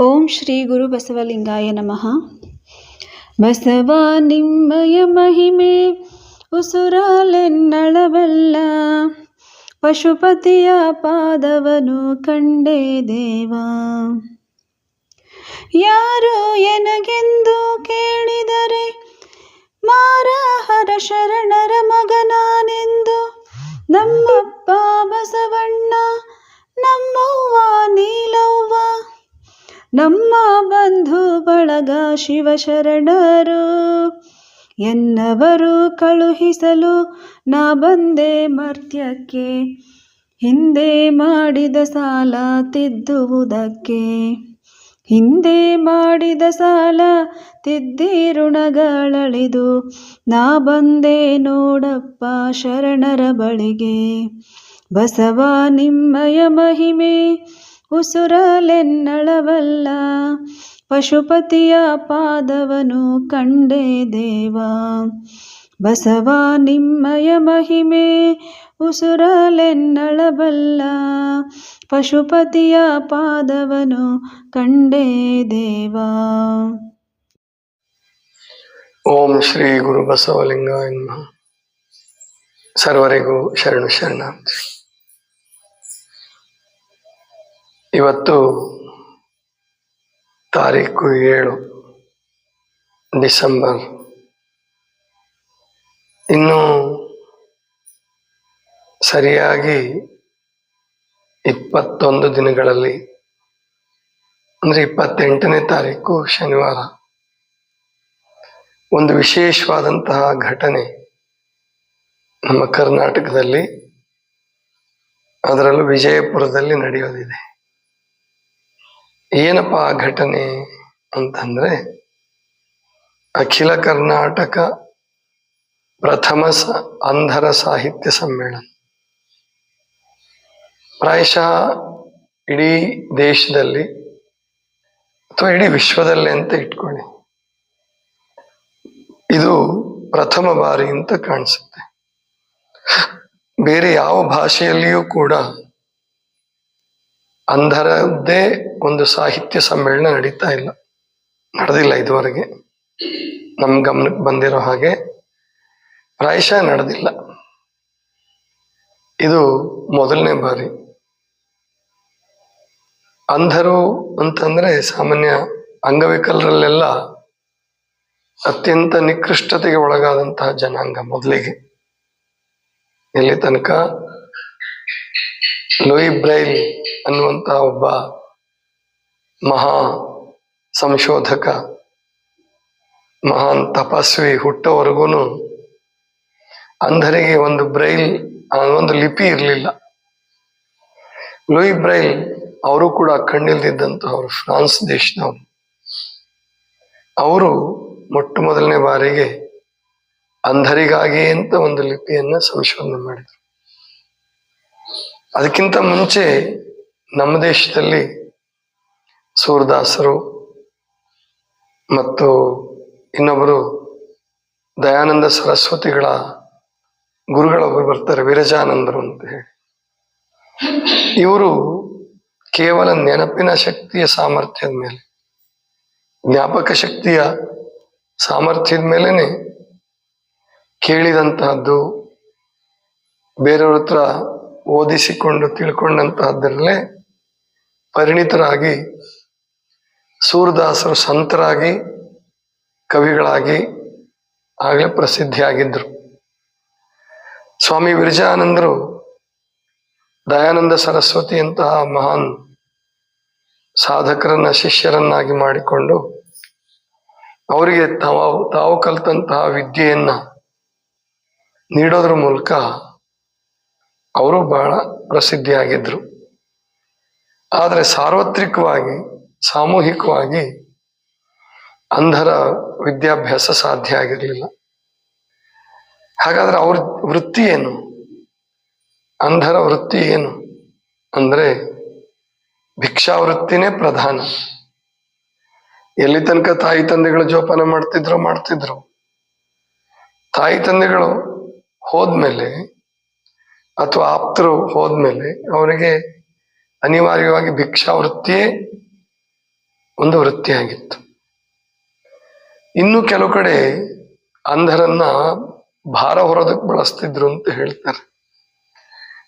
ಓಂ ಶ್ರೀ ಗುರು ಬಸವಲಿಂಗಾಯ ನಮಃ. ಬಸವ ನಿಮ್ಮಯ ಮಹಿಮೆ, ಉಸುರಾಲೆನ್ನಳಬಲ್ಲ, ಪಶುಪತಿಯ ಪಾದವನು ಕಂಡೆ ದೇವ. ಯಾರು ಎನಗೆಂದು ಕೇಳಿದರೆ, ಮಾರಾಹರ ಶರಣರ ಮಗನಾನೆಂದು. ನಮ್ಮಪ್ಪ ಬಸವಣ್ಣ, ನಮ್ಮವ್ವ ನೀಲವ್ವ ನಮ್ಮ ಬಂಧು ಬಳಗ ಶಿವಶರಣರು, ಎನ್ನವರು ಕಳುಹಿಸಲು ನಾ ಬಂದೆ ಮರ್ತ್ಯಕ್ಕೆ, ಹಿಂದೆ ಮಾಡಿದ ಸಾಲ ತಿದ್ದುವುದಕ್ಕೆ. ಹಿಂದೆ ಮಾಡಿದ ಸಾಲ ತಿದ್ದಿ ಋಣಗಳಳಿದು ನಾ ಬಂದೆ ನೋಡಪ್ಪ ಶರಣರ ಬಳಿಗೆ. ಬಸವ ನಿಮ್ಮಯ ಮಹಿಮೆ ಉಸುರಲೆನ್ನಳವಲ್ಲ. ಪಶುಪತಿಯ ಪಾದವನು ಕಂಡೆ ದೇವಾ. ಬಸವ, ನಿಮ್ಮಯ ಮಹಿಮೆ ಉಸುರಲೆನ್ನಳಬಲ್ಲ. ಪಶುಪತಿಯ ಪಾದವನು ಕಂಡೇ ದೇವಾ. ಓಂ ಶ್ರೀ ಗುರು ಬಸವಲಿಂಗ ನಮಃ. ಸರ್ವರಿಗೂ ಶರಣು ಶರಣಾರ್ಥಿ. ಇವತ್ತು ತಾರೀಕು ಏಳು ಡಿಸೆಂಬರ್. ಇನ್ನು ಸರಿಯಾಗಿ ಇಪ್ಪತ್ತೊಂದು ದಿನಗಳಲ್ಲಿ, ಅಂದರೆ ಇಪ್ಪತ್ತೆಂಟನೇ ತಾರೀಕು ಶನಿವಾರ, ಒಂದು ವಿಶೇಷವಾದಂತಹ ಘಟನೆ ನಮ್ಮ ಕರ್ನಾಟಕದಲ್ಲಿ, ಅದರಲ್ಲೂ ವಿಜಯಪುರದಲ್ಲಿ ನಡೆಯೋದಿದೆ. ಏನಪ್ಪ ಆ ಘಟನೆ ಅಂತಂದ್ರೆ ಅಖಿಲ ಕರ್ನಾಟಕ ಪ್ರಥಮ ಅಂಧರ ಸಾಹಿತ್ಯ ಸಮ್ಮೇಳನ. ಪ್ರಾಯಶಃ ಇಡೀ ದೇಶದಲ್ಲಿ ಅಥವಾ ಇಡೀ ವಿಶ್ವದಲ್ಲೇ ಅಂತ ಇಟ್ಕೊಳ್ಳಿ. ಇದು ಪ್ರಥಮ ಬಾರಿ ಅಂತ ಕಾಣಿಸುತ್ತೆ. ಬೇರೆ ಯಾವ ಭಾಷೆಯಲ್ಲಿಯೂ ಕೂಡ ಅಂಧರದ್ದೇ ಒಂದು ಸಾಹಿತ್ಯ ಸಮ್ಮೇಳನ ನಡೀತಾ ಇಲ್ಲ. ನಡೆದಿಲ್ಲ ಇದುವರೆಗೆ. ನಮ್ಮ ಗಮನಕ್ಕೆ ಬಂದಿರೋ ಹಾಗೆ ಪ್ರಾಯಶಃ ನಡೆದಿಲ್ಲ. ಇದು ಮೊದಲನೇ ಬಾರಿ. ಅಂಧರು ಅಂತಂದ್ರೆ ಸಾಮಾನ್ಯ ಅಂಗವಿಕಲರಲ್ಲೆಲ್ಲ ಅತ್ಯಂತ ನಿಕೃಷ್ಟತೆಗೆ ಒಳಗಾದಂತಹ ಜನಾಂಗ ಮೊದಲಿಗೆ. ಇಲ್ಲಿ ತನಕ ಲೂಯಿ ಬ್ರೈಲ್ ಅನ್ನುವಂತ ಒಬ್ಬ ಮಹಾ ಸಂಶೋಧಕ, ಮಹಾನ್ ತಪಸ್ವಿ ಹುಟ್ಟೋವರೆಗೂ ಅಂಧರಿಗೆ ಒಂದು ಬ್ರೈಲ್ ಒಂದು ಲಿಪಿ ಇರಲಿಲ್ಲ. ಲೂಯಿ ಬ್ರೈಲ್ ಅವರು ಕೂಡ ಕಣ್ಣಿಲ್ದಿದ್ದಂತಹವರು, ಫ್ರಾನ್ಸ್ ದೇಶದವರು. ಅವರು ಮೊಟ್ಟ ಮೊದಲನೇ ಬಾರಿಗೆ ಅಂಧರಿಗಾಗಿ ಅಂತ ಒಂದು ಲಿಪಿಯನ್ನ ಸಂಶೋಧನೆ ಮಾಡಿದರು. ಅದಕ್ಕಿಂತ ಮುಂಚೆ ನಮ್ಮ ದೇಶದಲ್ಲಿ ಸೂರದಾಸರು ಮತ್ತು ಇನ್ನೊಬ್ಬರು ದಯಾನಂದ ಸರಸ್ವತಿಗಳ ಗುರುಗಳೊಬ್ಬರು ಬರ್ತಾರೆ, ವಿರಜಾನಂದರು ಅಂತ ಹೇಳಿ. ಇವರು ಕೇವಲ ನೆನಪಿನ ಶಕ್ತಿಯ ಸಾಮರ್ಥ್ಯದ ಮೇಲೆ, ಜ್ಞಾಪಕ ಶಕ್ತಿಯ ಸಾಮರ್ಥ್ಯದ ಮೇಲೇನೆ ಕೇಳಿದಂತಹದ್ದು. ಬೇರೆಯವ್ರ ಹತ್ರ ಓದಿಸಿಕೊಂಡು ತಿಳ್ಕೊಂಡಂತಹದ್ದರಲ್ಲೇ ಪರಿಣಿತರಾಗಿ ಸೂರದಾಸರು ಸಂತರಾಗಿ ಕವಿಗಳಾಗಿ ಆಗಲೇ ಪ್ರಸಿದ್ಧಿಯಾಗಿದ್ದರು ಸ್ವಾಮಿ ವಿರಜಾನಂದರು ದಯಾನಂದ ಸರಸ್ವತಿಯಂತಹ ಮಹಾನ್ ಸಾಧಕರನ್ನ ಶಿಷ್ಯರನ್ನಾಗಿ ಮಾಡಿಕೊಂಡು ಅವರಿಗೆ ತಾವು ತಾವು ಕಲಿತಂತಹ ವಿದ್ಯೆಯನ್ನ ನೀಡೋದ್ರ ಮೂಲಕ ಅವರು ಬಹಳ ಪ್ರಸಿದ್ಧಿಯಾಗಿದ್ದರು ಆದರೆ ಸಾರ್ವತ್ರಿಕವಾಗಿ, ಸಾಮೂಹಿಕವಾಗಿ ಅಂಧರ ವಿದ್ಯಾಭ್ಯಾಸ ಸಾಧ್ಯ ಆಗಿರಲಿಲ್ಲ. ಹಾಗಾದ್ರೆ ಅವ್ರ ವೃತ್ತಿ ಏನು? ಅಂಧರ ವೃತ್ತಿ ಏನು? ಅಂದ್ರೆ ಭಿಕ್ಷಾವೃತ್ತಿನೇ ಪ್ರಧಾನ. ಎಲ್ಲಿ ತನಕ ತಾಯಿ ತಂದೆಗಳು ಜೋಪಾನ ಮಾಡ್ತಿದ್ರು ಮಾಡ್ತಿದ್ರು. ತಾಯಿ ತಂದೆಗಳು ಹೋದ್ಮೇಲೆ ಅಥವಾ ಆಪ್ತರು ಹೋದ್ಮೇಲೆ ಅವರಿಗೆ ಅನಿವಾರ್ಯವಾಗಿ ಭಿಕ್ಷಾ ವೃತ್ತಿಯೇ ಒಂದು ವೃತ್ತಿಯಾಗಿತ್ತು. ಇನ್ನು ಕೆಲವು ಕಡೆ ಅಂಧರನ್ನ ಭಾರ ಹೊರೋದಕ್ಕೆ ಬಳಸ್ತಿದ್ರು ಅಂತ ಹೇಳ್ತಾರೆ.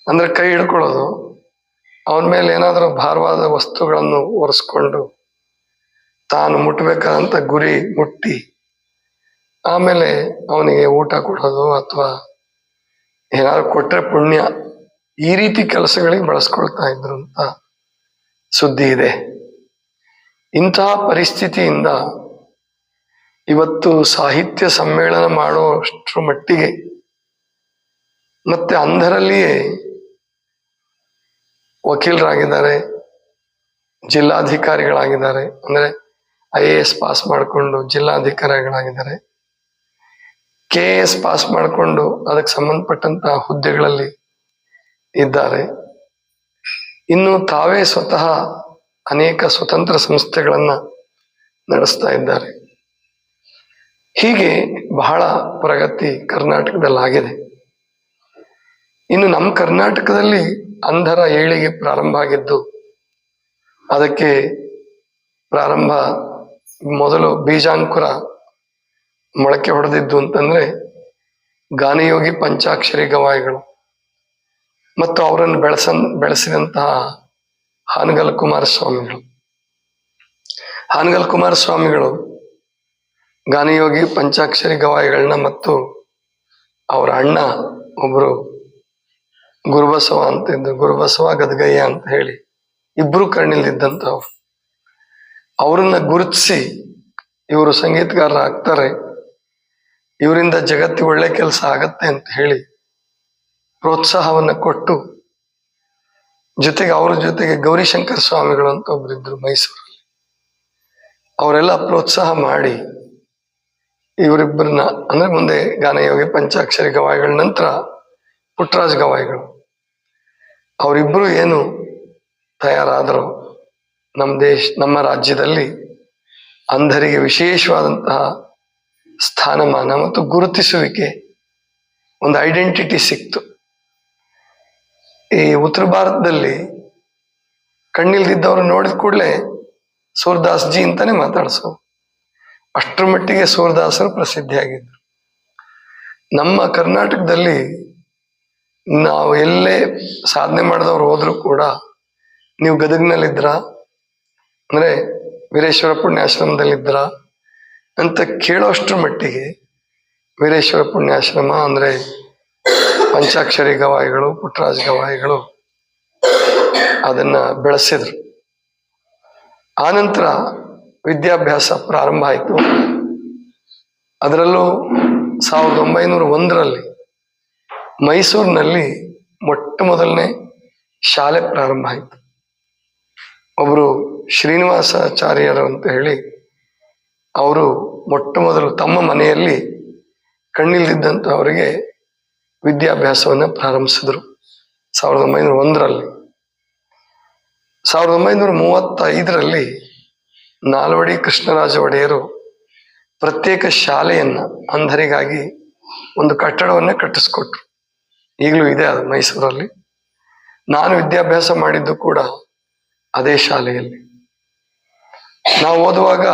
ಅಂದ್ರೆ ಕೈ ಹಿಡ್ಕೊಳ್ಳೋದು, ಅವನ ಮೇಲೆ ಏನಾದರೂ ಭಾರವಾದ ವಸ್ತುಗಳನ್ನು ಒರೆಸ್ಕೊಂಡು ತಾನು ಮುಟ್ಟಬೇಕಾದಂಥ ಗುರಿ ಮುಟ್ಟಿ, ಆಮೇಲೆ ಅವನಿಗೆ ಊಟ ಕೊಡೋದು ಅಥವಾ ಏನಾದ್ರು ಕೊಟ್ರೆ ಪುಣ್ಯ ಈ ರೀತಿ ಕೆಲಸಗಳಿಗೆ ಬಳಸ್ಕೊಳ್ತಾ ಇದ್ರು ಅಂತ ಸುದ್ದಿ ಇದೆ. ಇಂತಹ ಪರಿಸ್ಥಿತಿಯಿಂದ ಇವತ್ತು ಸಾಹಿತ್ಯ ಸಮ್ಮೇಳನ ಮಾಡುವಷ್ಟರ ಮಟ್ಟಿಗೆ ಮತ್ತೆ ಅಂಧರಲ್ಲಿಯೇ ವಕೀಲರಾಗಿದ್ದಾರೆ, ಜಿಲ್ಲಾಧಿಕಾರಿಗಳಾಗಿದ್ದಾರೆ, ಅಂದರೆ ಐ ಎ ಎಸ್ ಪಾಸ್ ಮಾಡಿಕೊಂಡು ಜಿಲ್ಲಾಧಿಕಾರಿಗಳಾಗಿದ್ದಾರೆ. ಕೆ ಎಸ್ ಪಾಸ್ ಮಾಡಿಕೊಂಡು ಅದಕ್ಕೆ ಸಂಬಂಧಪಟ್ಟಂತಹ ಹುದ್ದೆಗಳಲ್ಲಿ ಇದ್ದಾರೆ. ಇನ್ನು ತಾವೇ ಸ್ವತಃ ಅನೇಕ ಸ್ವತಂತ್ರ ಸಂಸ್ಥೆಗಳನ್ನ ನಡೆಸ್ತಾ ಇದ್ದಾರೆ. ಹೀಗೆ ಬಹಳ ಪ್ರಗತಿ ಕರ್ನಾಟಕದಲ್ಲಿ ಆಗಿದೆ ಇನ್ನು ನಮ್ಮ ಕರ್ನಾಟಕದಲ್ಲಿ ಅಂಧರ ಏಳಿಗೆ ಪ್ರಾರಂಭ ಆಗಿದ್ದು, ಅದಕ್ಕೆ ಪ್ರಾರಂಭ ಮೊದಲು ಬೀಜಾಂಕುರ ಮೊಳಕೆ ಹೊಡೆದಿದ್ದು ಅಂತಂದ್ರೆ ಗಾನಯೋಗಿ ಪಂಚಾಕ್ಷರಿ ಗವಾಯಿಗಳು. ಮತ್ತು ಅವರನ್ನು ಬೆಳೆಸ ಬೆಳೆಸಿದಂತಹ ಹಾನಗಲ್ ಕುಮಾರಸ್ವಾಮಿಗಳು. ಹಾನಗಲ್ ಕುಮಾರಸ್ವಾಮಿಗಳು ಗಾನಯೋಗಿ ಪಂಚಾಕ್ಷರಿ ಗವಾಯಿಗಳನ್ನ ಮತ್ತು ಅವರ ಅಣ್ಣ ಒಬ್ರು ಗುರುಬಸವ ಅಂತ ಇದ್ದು ಗುರುಬಸವ ಗದಗಯ್ಯ ಅಂತ ಹೇಳಿ ಇಬ್ರು ಕಣ್ಣಿಲ್ದಿದ್ದಂಥವ್ರು. ಅವರನ್ನ ಗುರುತಿಸಿ ಇವರು ಸಂಗೀತಗಾರರಾಗ್ತಾರೆ. ಇವರಿಂದ ಜಗತ್ತಿಗೆ ಒಳ್ಳೆ ಕೆಲಸ ಆಗತ್ತೆ ಅಂತ ಹೇಳಿ ಪ್ರೋತ್ಸಾಹವನ್ನು ಕೊಟ್ಟು ಜೊತೆಗೆ ಅವರ ಜೊತೆಗೆ ಗೌರಿಶಂಕರ ಸ್ವಾಮಿಗಳು ಅಂತ ಒಬ್ಬರಿದ್ರು ಮೈಸೂರಲ್ಲಿ. ಅವರೆಲ್ಲ ಪ್ರೋತ್ಸಾಹ ಮಾಡಿ ಇವರಿಬ್ಬರನ್ನ ಅಂದ್ರೆ ಮುಂದೆ ಗಾನಯೋಗಿ, ಪಂಚಾಕ್ಷರಿ ಗವಾಯಿಗಳ ನಂತರ ಪುಟ್ಟರಾಜ್ ಗವಾಯಿಗಳು. ಅವರಿಬ್ಬರು ಏನು ತಯಾರಾದರು ನಮ್ಮ ದೇಶ, ನಮ್ಮ ರಾಜ್ಯದಲ್ಲಿ ಅಂಧರಿಗೆ ವಿಶೇಷವಾದಂತಹ ಸ್ಥಾನಮಾನ ಮತ್ತು ಗುರುತಿಸುವಿಕೆ, ಒಂದು ಐಡೆಂಟಿಟಿ ಸಿಕ್ತು. ಈ ಉತ್ತರ ಭಾರತದಲ್ಲಿ ಕಣ್ಣಿಲ್ದಿದ್ದವರು ನೋಡಿದ ಕೂಡಲೇ ಸೂರ್ದಾಸ್ ಜಿ ಅಂತಾನೆ ಮಾತಾಡ್ಸೋ ಅಷ್ಟರ ಮಟ್ಟಿಗೆ ಸೂರ್ದಾಸರು ಪ್ರಸಿದ್ಧಿಯಾಗಿದ್ದರು ನಮ್ಮ ಕರ್ನಾಟಕದಲ್ಲಿ ನಾವು ಎಲ್ಲೇ ಸಾಧನೆ ಮಾಡಿದವ್ರು ಹೋದ್ರು ಕೂಡ ನೀವು ಗದಗ್ನಲ್ಲಿದ್ರ ಅಂದ್ರೆ ವೀರೇಶ್ವರ ಪುಣ್ಯಾಶ್ರಮದಲ್ಲಿದ್ರ ಅಂತ ಕೇಳೋಷ್ಟ್ರ ಮಟ್ಟಿಗೆ ವೀರೇಶ್ವರ ಪುಣ್ಯಾಶ್ರಮ ಅಂದರೆ ಪಂಚಾಕ್ಷರಿ ಗವಾಯಿಗಳು ಪುಟ್ಟರಾಜ ಗವಾಯಿಗಳು ಅದನ್ನ ಬೆಳೆಸಿದ್ರು. ಆನಂತರ ವಿದ್ಯಾಭ್ಯಾಸ ಪ್ರಾರಂಭ ಆಯಿತು. ಅದರಲ್ಲೂ ಸಾವಿರದ ಒಂಬೈನೂರ ಒಂದರಲ್ಲಿ ಮೈಸೂರಿನಲ್ಲಿ ಮೊಟ್ಟ ಮೊದಲನೇ ಶಾಲೆ ಪ್ರಾರಂಭ ಆಯಿತು. ಒಬ್ಬರು ಶ್ರೀನಿವಾಸಾಚಾರ್ಯರು ಅಂತ ಹೇಳಿ, ಅವರು ಮೊಟ್ಟ ಮೊದಲು ತಮ್ಮ ಮನೆಯಲ್ಲಿ ಕಣ್ಣಿಲ್ದಿದ್ದಂಥವರಿಗೆ ವಿದ್ಯಾಭ್ಯಾಸವನ್ನು ಪ್ರಾರಂಭಿಸಿದರು. ಸಾವಿರದ ಒಂಬೈನೂರ ಒಂದರಲ್ಲಿ. ಸಾವಿರದ ಒಂಬೈನೂರ ಮೂವತ್ತೈದರಲ್ಲಿ ನಾಲ್ವಡಿ ಕೃಷ್ಣರಾಜ ಒಡೆಯರು ಪ್ರತ್ಯೇಕ ಶಾಲೆಯನ್ನು ಅಂಧರಿಗಾಗಿ ಒಂದು ಕಟ್ಟಡವನ್ನು ಕಟ್ಟಿಸ್ಕೊಟ್ರು. ಈಗಲೂ ಇದೆ ಅದು ಮೈಸೂರಲ್ಲಿ. ನಾನು ವಿದ್ಯಾಭ್ಯಾಸ ಮಾಡಿದ್ದು ಕೂಡ ಅದೇ ಶಾಲೆಯಲ್ಲಿ. ನಾವು ಓದುವಾಗ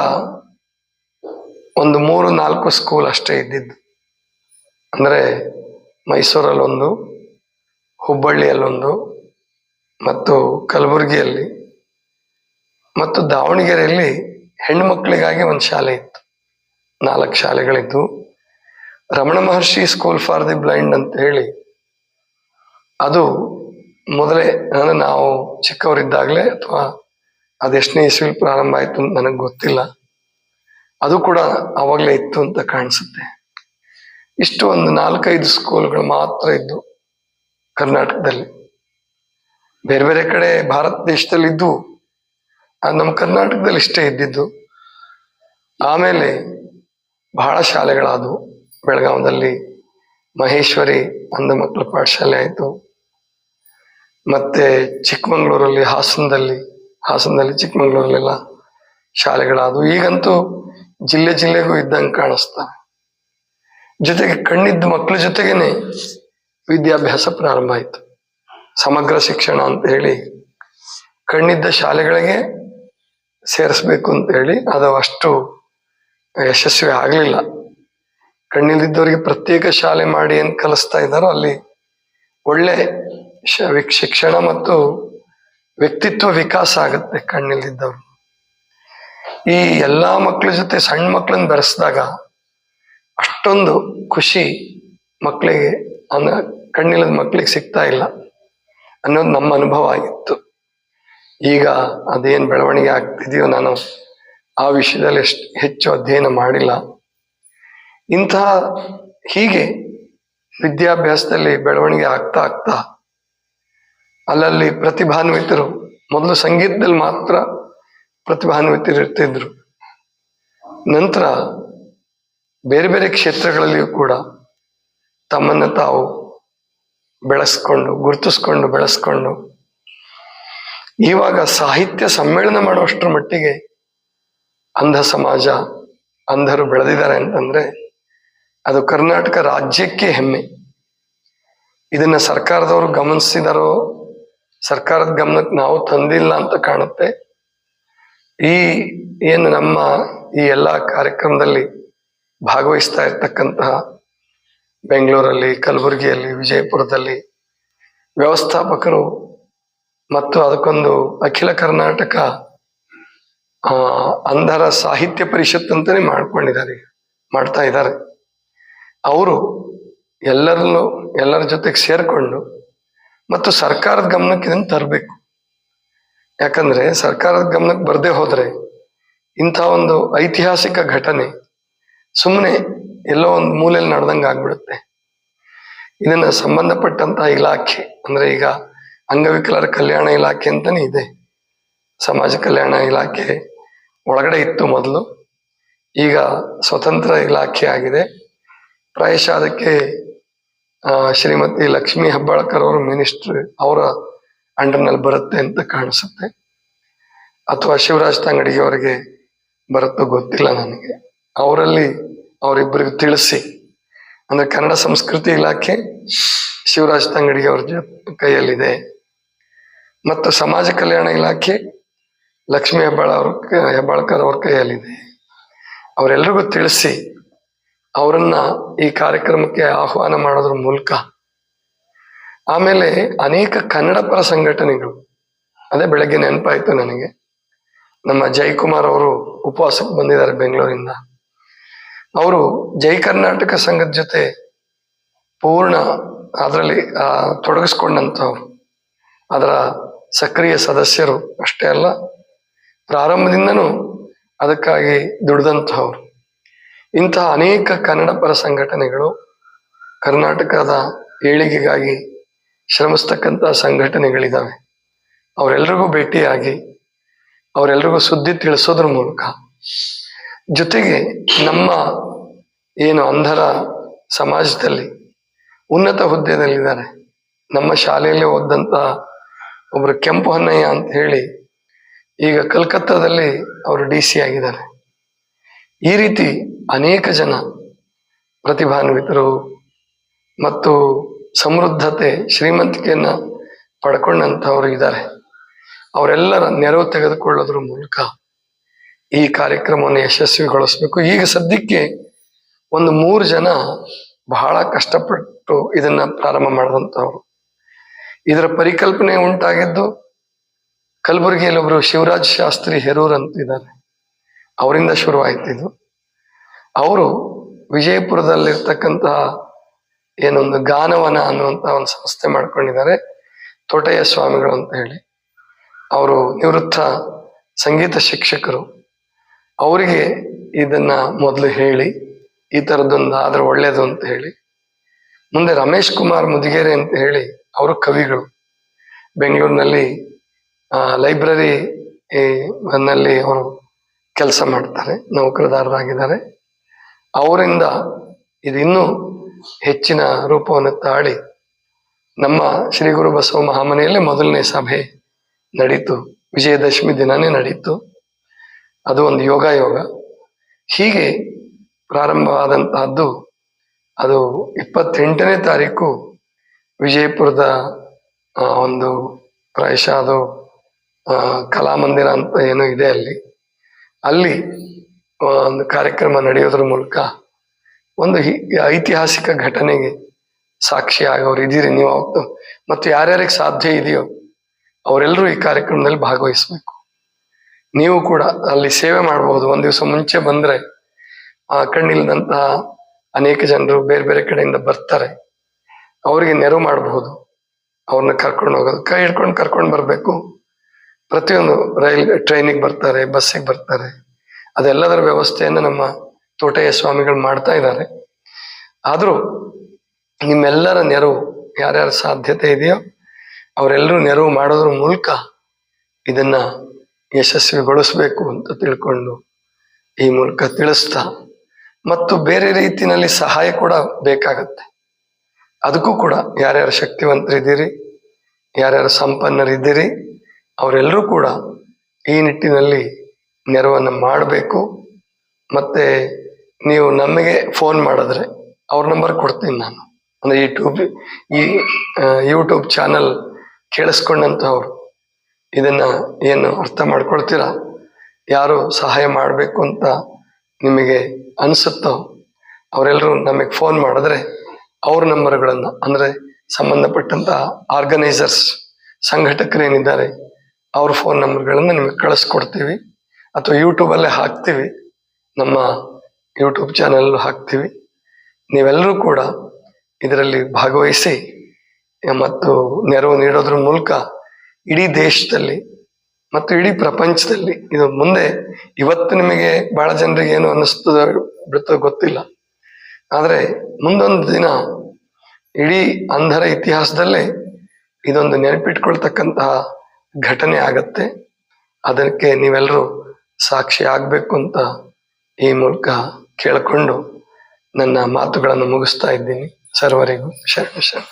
ಒಂದು ಮೂರು ನಾಲ್ಕು ಸ್ಕೂಲ್ ಅಷ್ಟೇ ಇದ್ದಿದ್ದು. ಅಂದರೆ ಮೈಸೂರಲ್ಲೊಂದು, ಹುಬ್ಬಳ್ಳಿಯಲ್ಲೊಂದು ಮತ್ತು ಕಲಬುರಗಿಯಲ್ಲಿ ಮತ್ತು ದಾವಣಗೆರೆಯಲ್ಲಿ ಹೆಣ್ಣು ಮಕ್ಕಳಿಗಾಗಿ ಒಂದು ಶಾಲೆ ಇತ್ತು. ನಾಲ್ಕು ಶಾಲೆಗಳಿದ್ದು. Raman Maharshi school for the blind ಅಂತ ಹೇಳಿ ಅದು ಮೊದಲೇ ಅಂದರೆ ನಾವು ಚಿಕ್ಕವರಿದ್ದಾಗಲೇ ಅಥವಾ ಅದೆಷ್ಟನೇ ಇಸ್ವಿಲ್ ಪ್ರಾರಂಭ ಆಯಿತು ಅಂತ ನನಗೆ ಗೊತ್ತಿಲ್ಲ. ಅದು ಕೂಡ ಅವಾಗಲೇ ಇತ್ತು ಅಂತ ಕಾಣಿಸುತ್ತೆ. ಇಷ್ಟು ಒಂದು ನಾಲ್ಕೈದು ಸ್ಕೂಲ್ಗಳು ಮಾತ್ರ ಇದ್ದು ಕರ್ನಾಟಕದಲ್ಲಿ. ಬೇರೆ ಬೇರೆ ಕಡೆ ಭಾರತ ದೇಶದಲ್ಲಿ ಇದ್ದು ನಮ್ಮ ಕರ್ನಾಟಕದಲ್ಲಿ ಇಷ್ಟೇ ಇದ್ದಿದ್ದು. ಆಮೇಲೆ ಬಹಳ ಶಾಲೆಗಳಾದವು. ಬೆಳಗಾವದಲ್ಲಿ ಮಹೇಶ್ವರಿ ಅಂಧ ಮಕ್ಕಳ ಪಾಠಶಾಲೆ ಆಯಿತು. ಮತ್ತೆ ಚಿಕ್ಕಮಂಗ್ಳೂರಲ್ಲಿ ಹಾಸನದಲ್ಲಿ ಹಾಸನದಲ್ಲಿ ಚಿಕ್ಕಮಂಗ್ಳೂರಲ್ಲೆಲ್ಲ ಶಾಲೆಗಳಾದವು. ಈಗಂತೂ ಜಿಲ್ಲೆ ಜಿಲ್ಲೆಗೂ ಇದ್ದಂಗೆ ಕಾಣಿಸ್ತಾನೆ. ಜೊತೆಗೆ ಕಣ್ಣಿದ್ದ ಮಕ್ಕಳ ಜೊತೆಗೇನೆ ವಿದ್ಯಾಭ್ಯಾಸ ಪ್ರಾರಂಭ ಆಯಿತು. ಸಮಗ್ರ ಶಿಕ್ಷಣ ಅಂತ ಹೇಳಿ ಕಣ್ಣಿದ್ದ ಶಾಲೆಗಳಿಗೆ ಸೇರಿಸ್ಬೇಕು ಅಂತ ಹೇಳಿ ಅದು ಅಷ್ಟು ಯಶಸ್ವಿ ಆಗಲಿಲ್ಲ. ಕಣ್ಣಿಲ್ದಿದ್ದವರಿಗೆ ಪ್ರತ್ಯೇಕ ಶಾಲೆ ಮಾಡಿ ಏನು ಕಲಿಸ್ತಾ ಇದ್ದಾರೋ ಅಲ್ಲಿ ಒಳ್ಳೆ ಶಿಕ್ಷಣ ಮತ್ತು ವ್ಯಕ್ತಿತ್ವ ವಿಕಾಸ ಆಗುತ್ತೆ ಕಣ್ಣಿಲ್ದಿದ್ದವ್ರು. ಈ ಎಲ್ಲಾ ಮಕ್ಕಳ ಜೊತೆ ಸಣ್ಣ ಮಕ್ಕಳನ್ನ ಬೆರೆಸಿದಾಗ ಅಷ್ಟೊಂದು ಖುಷಿ ಮಕ್ಕಳಿಗೆ ಅನ್ನ ಕಣ್ಣಿಲ್ಲದ ಮಕ್ಕಳಿಗೆ ಸಿಗ್ತಾ ಇಲ್ಲ ಅನ್ನೋದು ನಮ್ಮ ಅನುಭವ ಆಗಿತ್ತು. ಈಗ ಅದೇನು ಬೆಳವಣಿಗೆ ಆಗ್ತಿದೆಯೋ ನಾನು ಆ ವಿಷಯದಲ್ಲಿ ಎಷ್ಟು ಹೆಚ್ಚು ಅಧ್ಯಯನ ಮಾಡಿಲ್ಲ. ಇಂತಹ ಹೀಗೆ ವಿದ್ಯಾಭ್ಯಾಸದಲ್ಲಿ ಬೆಳವಣಿಗೆ ಆಗ್ತಾ ಆಗ್ತಾ ಅಲ್ಲಲ್ಲಿ ಪ್ರತಿಭಾನ್ವಿತರು ಮೊದಲು ಸಂಗೀತದಲ್ಲಿ ಮಾತ್ರ ಪ್ರತಿಭಾನ್ವಿತರು ಇರ್ತಿದ್ರು ನಂತರ ಬೇರೆ ಬೇರೆ ಕ್ಷೇತ್ರಗಳಲ್ಲಿಯೂ ಕೂಡ ತಮ್ಮನ್ನು ತಾವು ಬೆಳೆಸ್ಕೊಂಡು, ಗುರುತಿಸ್ಕೊಂಡು, ಬೆಳೆಸ್ಕೊಂಡು, ಇವಾಗ ಸಾಹಿತ್ಯ ಸಮ್ಮೇಳನ ಮಾಡುವಷ್ಟರ ಮಟ್ಟಿಗೆ ಅಂಧ ಸಮಾಜ, ಅಂಧರು ಬೆಳೆದಿದ್ದಾರೆ ಅಂತಂದ್ರೆ ಅದು ಕರ್ನಾಟಕ ರಾಜ್ಯಕ್ಕೆ ಹೆಮ್ಮೆ. ಇದನ್ನ ಸರ್ಕಾರದವರು ಗಮನಿಸಿದಾರೋ, ಸರ್ಕಾರದ ಗಮನಕ್ಕೆ ನಾವು ತಂದಿಲ್ಲ ಅಂತ ಕಾಣುತ್ತೆ. ಈ, ಏನು ನಮ್ಮ ಈ ಎಲ್ಲ ಕಾರ್ಯಕ್ರಮದಲ್ಲಿ ಭಾಗವಹಿಸ್ತಾ ಇರ್ತಕ್ಕಂತಹ ಬೆಂಗಳೂರಲ್ಲಿ, ಕಲಬುರಗಿಯಲ್ಲಿ, ವಿಜಯಪುರದಲ್ಲಿ ವ್ಯವಸ್ಥಾಪಕರು ಮತ್ತು ಅದಕ್ಕೊಂದು ಅಖಿಲ ಕರ್ನಾಟಕ ಅಂಧರ ಸಾಹಿತ್ಯ ಪರಿಷತ್ ಅಂತಾನೆ ಮಾಡ್ಕೊಂಡಿದ್ದಾರೆ, ಮಾಡ್ತಾ ಇದ್ದಾರೆ. ಅವರು ಎಲ್ಲರಲ್ಲೂ ಎಲ್ಲರ ಜೊತೆಗೆ ಸೇರಿಕೊಂಡು ಮತ್ತು ಸರ್ಕಾರದ ಗಮನಕ್ಕೆ ಇದನ್ನು ತರಬೇಕು. ಯಾಕಂದ್ರೆ ಸರ್ಕಾರದ ಗಮನಕ್ಕೆ ಬರದೇ ಹೋದ್ರೆ ಇಂಥ ಒಂದು ಐತಿಹಾಸಿಕ ಘಟನೆ ಸುಮ್ಮನೆ ಎಲ್ಲೋ ಒಂದು ಮೂಲೆಯಲ್ಲಿ ನಡೆದಂಗೆ ಆಗ್ಬಿಡುತ್ತೆ. ಇದನ್ನ ಸಂಬಂಧಪಟ್ಟಂತ ಇಲಾಖೆ, ಅಂದ್ರೆ ಈಗ ಅಂಗವಿಕಲರ ಕಲ್ಯಾಣ ಇಲಾಖೆ ಅಂತಾನೆ ಇದೆ. ಸಮಾಜ ಕಲ್ಯಾಣ ಇಲಾಖೆ ಒಳಗಡೆ ಇತ್ತು ಮೊದಲು. ಈಗ ಸ್ವತಂತ್ರ ಇಲಾಖೆ ಆಗಿದೆ. ಪ್ರಾಯಶಃ ಅದಕ್ಕೆ ಶ್ರೀಮತಿ ಲಕ್ಷ್ಮೀ ಹೆಬ್ಬಾಳ್ಕರ್ ಅವರು ಮಿನಿಸ್ಟ್ರ್ ಅವರ ಅಂಡರ್ನಲ್ಲಿ ಬರುತ್ತೆ ಅಂತ ಕಾಣಿಸುತ್ತೆ. ಅಥವಾ ಶಿವರಾಜ್ ತಂಗಡಿಗೆ ಅವರಿಗೆ ಬರುತ್ತೋ ಗೊತ್ತಿಲ್ಲ ನನಗೆ. ಅವರಲ್ಲಿ ಅವರಿಬ್ಬರಿಗೂ ತಿಳಿಸಿ. ಅಂದ್ರೆ ಕನ್ನಡ ಸಂಸ್ಕೃತಿ ಇಲಾಖೆ ಶಿವರಾಜ್ ತಂಗಡಿಗೆ ಅವ್ರ ಕೈಯಲ್ಲಿದೆ. ಮತ್ತು ಸಮಾಜ ಕಲ್ಯಾಣ ಇಲಾಖೆ ಲಕ್ಷ್ಮೀ ಹೆಬ್ಬಾಳ ಅವ್ರ ಹೆಬ್ಬಾಳ್ಕರ್ ಅವ್ರ ಕೈಯಲ್ಲಿದೆ. ಅವರೆಲ್ಲರಿಗೂ ತಿಳಿಸಿ ಅವರನ್ನ ಈ ಕಾರ್ಯಕ್ರಮಕ್ಕೆ ಆಹ್ವಾನ ಮಾಡೋದ್ರ ಮೂಲಕ ಆಮೇಲೆ ಅನೇಕ ಕನ್ನಡ ಪರ ಸಂಘಟನೆಗಳು ಅದೇ ಬೆಳಗ್ಗೆ ನೆನಪಾಯ್ತು ನನಗೆ. ನಮ್ಮ ಜಯಕುಮಾರ್ ಅವರು ಉಪವಾಸಕ್ಕೆ ಬಂದಿದ್ದಾರೆ ಬೆಂಗಳೂರಿಂದ. ಅವರು ಜೈ ಕರ್ನಾಟಕ ಸಂಘದ ಜೊತೆ ಪೂರ್ಣ ಅದರಲ್ಲಿ ತೊಡಗಿಸ್ಕೊಂಡಂಥವ್ರು. ಅದರ ಸಕ್ರಿಯ ಸದಸ್ಯರು ಅಷ್ಟೇ ಅಲ್ಲ, ಪ್ರಾರಂಭದಿಂದನೂ ಅದಕ್ಕಾಗಿ ದುಡಿದಂಥವ್ರು. ಇಂತಹ ಅನೇಕ ಕನ್ನಡ ಪರ ಸಂಘಟನೆಗಳು ಕರ್ನಾಟಕದ ಏಳಿಗೆಗಾಗಿ ಶ್ರಮಿಸ್ತಕ್ಕಂಥ ಸಂಘಟನೆಗಳಿದ್ದಾವೆ ಅವರೆಲ್ಲರಿಗೂ ಭೇಟಿಯಾಗಿ ಅವರೆಲ್ಲರಿಗೂ ಸುದ್ದಿ ತಿಳಿಸೋದ್ರ ಮೂಲಕ ಜೊತೆಗೆ ನಮ್ಮ ಏನು ಅಂಧರ ಸಮಾಜದಲ್ಲಿ, ಉನ್ನತ ಹುದ್ದೆದಲ್ಲಿದ್ದಾರೆ ನಮ್ಮ ಶಾಲೆಯಲ್ಲಿ ಓದಂತಹ ಒಬ್ರು ಕೆಂಪು ಹೊನ್ನಯ್ಯ ಅಂತ ಹೇಳಿ, ಈಗ ಕಲ್ಕತ್ತಾದಲ್ಲಿ ಅವರು ಡಿ ಸಿ ಆಗಿದ್ದಾರೆ. ಈ ರೀತಿ ಅನೇಕ ಜನ ಪ್ರತಿಭಾನ್ವಿತರು ಮತ್ತು ಸಮೃದ್ಧತೆ, ಶ್ರೀಮಂತಿಕೆಯನ್ನ ಪಡ್ಕೊಂಡಂಥವ್ರು ಇದ್ದಾರೆ ಅವರೆಲ್ಲರ ನೆರವು ತೆಗೆದುಕೊಳ್ಳೋದ್ರ ಮೂಲಕ ಈ ಕಾರ್ಯಕ್ರಮವನ್ನು ಯಶಸ್ವಿಗೊಳಿಸ್ಬೇಕು. ಈಗ ಸದ್ಯಕ್ಕೆ ಒಂದು ಮೂರು ಜನ ಬಹಳ ಕಷ್ಟಪಟ್ಟು ಇದನ್ನ ಪ್ರಾರಂಭ ಮಾಡಿದಂಥವ್ರು. ಇದರ ಪರಿಕಲ್ಪನೆ ಉಂಟಾಗಿದ್ದು ಕಲಬುರಗಿಯಲ್ಲಿ ಒಬ್ರು ಶಿವರಾಜ್ ಶಾಸ್ತ್ರಿ ಹೆರೂರ್ ಅಂತ ಇದ್ದಾರೆ ಅವರಿಂದ ಶುರುವಾಯ್ತಿದ್ದು ಅವರು ವಿಜಯಪುರದಲ್ಲಿರ್ತಕ್ಕಂತಹ ಏನೊಂದು ಗಾನವನ ಅನ್ನುವಂತ ಒಂದು ಸಂಸ್ಥೆ ಮಾಡ್ಕೊಂಡಿದ್ದಾರೆ. ತೋಟಯ್ಯ ಸ್ವಾಮಿಗಳು ಅಂತ ಹೇಳಿ. ಅವರು ನಿವೃತ್ತ ಸಂಗೀತ ಶಿಕ್ಷಕರು. ಅವರಿಗೆ ಇದನ್ನ ಮೊದಲು ಹೇಳಿ, ಈ ಥರದ್ದೊಂದು ಆದ್ರೆ ಒಳ್ಳೇದು ಅಂತ ಹೇಳಿ. ಮುಂದೆ ರಮೇಶ್ ಕುಮಾರ್ ಮುದಿಗೆರೆ ಅಂತ ಹೇಳಿ ಅವರು ಕವಿಗಳು. ಬೆಂಗಳೂರಿನಲ್ಲಿ ಲೈಬ್ರರಿ ನಲ್ಲಿ ಅವರು ಕೆಲಸ ಮಾಡ್ತಾರೆ, ನೌಕರದಾರರಾಗಿದ್ದಾರೆ. ಅವರಿಂದ ಇದು ಇನ್ನೂ ಹೆಚ್ಚಿನ ರೂಪವನ್ನು ತಾಳಿ ನಮ್ಮ ಶ್ರೀ ಗುರು ಬಸವ ಮಹಾಮನೆಯಲ್ಲಿ ಮೊದಲನೇ ಸಭೆ ನಡೀತು. ವಿಜಯದಶಮಿ ದಿನನೇ ನಡೀತು. ಅದು ಒಂದು ಯೋಗ ಯೋಗ ಹೀಗೆ ಪ್ರಾರಂಭವಾದಂತಹದ್ದು ಅದು ಇಪ್ಪತ್ತೆಂಟನೇ ತಾರೀಕು ವಿಜಯಪುರದ ಒಂದು ಪ್ರಾಯಶಃ ಅದು ಕಲಾಮಂದಿರ ಅಂತ ಏನೋ ಇದೆ ಅಲ್ಲಿ. ಅಲ್ಲಿ ಒಂದು ಕಾರ್ಯಕ್ರಮ ನಡೆಯೋದ್ರ ಮೂಲಕ ಒಂದು ಐತಿಹಾಸಿಕ ಘಟನೆಗೆ ಸಾಕ್ಷಿ ಆಗೋರು ಇದ್ದೀರಿ ನೀವು ಅವತ್ತು. ಮತ್ತು ಯಾರ್ಯಾರಿಗೆ ಸಾಧ್ಯ ಇದೆಯೋ ಅವರೆಲ್ಲರೂ ಈ ಕಾರ್ಯಕ್ರಮದಲ್ಲಿ ಭಾಗವಹಿಸಬೇಕು. ನೀವು ಕೂಡ ಅಲ್ಲಿ ಸೇವೆ ಮಾಡಬಹುದು ಒಂದ್ ದಿವಸ ಮುಂಚೆ ಬಂದ್ರೆ ಆ ಕಣ್ಣಿಲ್ದಂತಹ ಅನೇಕ ಜನರು ಬೇರೆ ಬೇರೆ ಕಡೆಯಿಂದ ಬರ್ತಾರೆ. ಅವರಿಗೆ ನೆರವು ಮಾಡಬಹುದು ಅವ್ರನ್ನ ಕರ್ಕೊಂಡು ಹೋಗೋದು. ಕೈ ಹಿಡ್ಕೊಂಡು ಕರ್ಕೊಂಡು ಬರಬೇಕು. ಪ್ರತಿಯೊಂದು ರೈಲ್, ಟ್ರೈನಿಗೆ ಬರ್ತಾರೆ, ಬಸ್ಸಿಗೆ ಬರ್ತಾರೆ. ಅದೆಲ್ಲದರ ವ್ಯವಸ್ಥೆಯನ್ನು ನಮ್ಮ ತೋಟಯ್ಯ ಸ್ವಾಮಿಗಳು ಮಾಡ್ತಾ ಇದ್ದಾರೆ. ಆದರೂ ನಿಮ್ಮೆಲ್ಲರ ನೆರವು ಯಾರ್ಯಾರ ಸಾಧ್ಯತೆ ಇದೆಯೋ ಅವರೆಲ್ಲರೂ ನೆರವು ಮಾಡೋದ್ರ ಮೂಲಕ ಇದನ್ನ ಯಶಸ್ವಿಗೊಳಿಸಬೇಕು ಅಂತ ತಿಳ್ಕೊಂಡು ಈ ಮೂಲಕ ತಿಳಿಸ್ತಾ ಮತ್ತು ಬೇರೆ ರೀತಿಯಲ್ಲಿ ಸಹಾಯ ಕೂಡ ಬೇಕಾಗತ್ತೆ. ಅದಕ್ಕೂ ಕೂಡ ಯಾರ್ಯಾರು ಶಕ್ತಿವಂತರಿದ್ದೀರಿ, ಯಾರ್ಯಾರು ಸಂಪನ್ನರಿದ್ದೀರಿ, ಅವರೆಲ್ಲರೂ ಕೂಡ ಈ ನಿಟ್ಟಿನಲ್ಲಿ ನೆರವನ್ನು ಮಾಡಬೇಕು. ಮತ್ತೆ ನೀವು ನಮಗೆ ಫೋನ್ ಮಾಡಿದ್ರೆ ಅವ್ರ ನಂಬರ್ ಕೊಡ್ತೀನಿ ನಾನು. ಅಂದ್ರೆ ಯೂಟ್ಯೂಬ್ ಈ ಯೂಟ್ಯೂಬ್ ಚಾನಲ್ ಕೇಳಿಸ್ಕೊಂಡಂಥವ್ರು ಇದನ್ನ ಏನು ಅರ್ಥ ಮಾಡ್ಕೊಳ್ತೀರಾ? ಯಾರು ಸಹಾಯ ಮಾಡಬೇಕು ಅಂತ ನಿಮಗೆ ಅನಿಸುತ್ತೋ ಅವರೆಲ್ಲರೂ ನಮಗೆ ಫೋನ್ ಮಾಡಿದ್ರೆ ಅವ್ರ ನಂಬರ್ಗಳನ್ನು ಅಂದರೆ ಸಂಬಂಧಪಟ್ಟಂತ ಆರ್ಗನೈಸರ್ಸ್ ಸಂಘಟಕರೇನಿದ್ದಾರೆ, ಅವ್ರ ಫೋನ್ ನಂಬರ್ಗಳನ್ನು ನಿಮಗೆ ಕಳಿಸ್ಕೊಡ್ತೀವಿ. ಅಥವಾ ಯೂಟ್ಯೂಬಲ್ಲೇ ಹಾಕ್ತೀವಿ ನಮ್ಮ ಯೂಟ್ಯೂಬ್ ಚಾನಲ್ ಹಾಕ್ತೀವಿ. ನೀವೆಲ್ಲರೂ ಕೂಡ ಇದರಲ್ಲಿ ಭಾಗವಹಿಸಿ, ಮತ್ತು ನೆರವು ನೀಡೋದ್ರ ಮೂಲಕ ಇಡೀ ದೇಶದಲ್ಲಿ ಮತ್ತು ಇಡೀ ಪ್ರಪಂಚದಲ್ಲಿ ಇದು ಮುಂದೆ ಇವತ್ತು ನಿಮಗೆ ಬಹಳ ಜನರಿಗೆ ಏನು ಅನ್ನಿಸ್ತದ ಬಿಡುತ್ತೋ ಗೊತ್ತಿಲ್ಲ. ಆದರೆ ಮುಂದೊಂದು ದಿನ ಇಡೀ ಅಂಧರ ಇತಿಹಾಸದಲ್ಲೇ ಇದೊಂದು ನೆನಪಿಟ್ಕೊಳ್ತಕ್ಕಂತಹ ಘಟನೆ ಆಗತ್ತೆ. ಅದಕ್ಕೆ ನೀವೆಲ್ಲರೂ ಸಾಕ್ಷಿ ಆಗಬೇಕು ಅಂತ ಈ ಮೂಲಕ ಕೇಳಿಕೊಂಡು ನನ್ನ ಮಾತುಗಳನ್ನು ಮುಗಿಸ್ತಾ ಇದ್ದೀನಿ ಸರ್ವರಿಗೂ ಶರಣ ಶರಣ.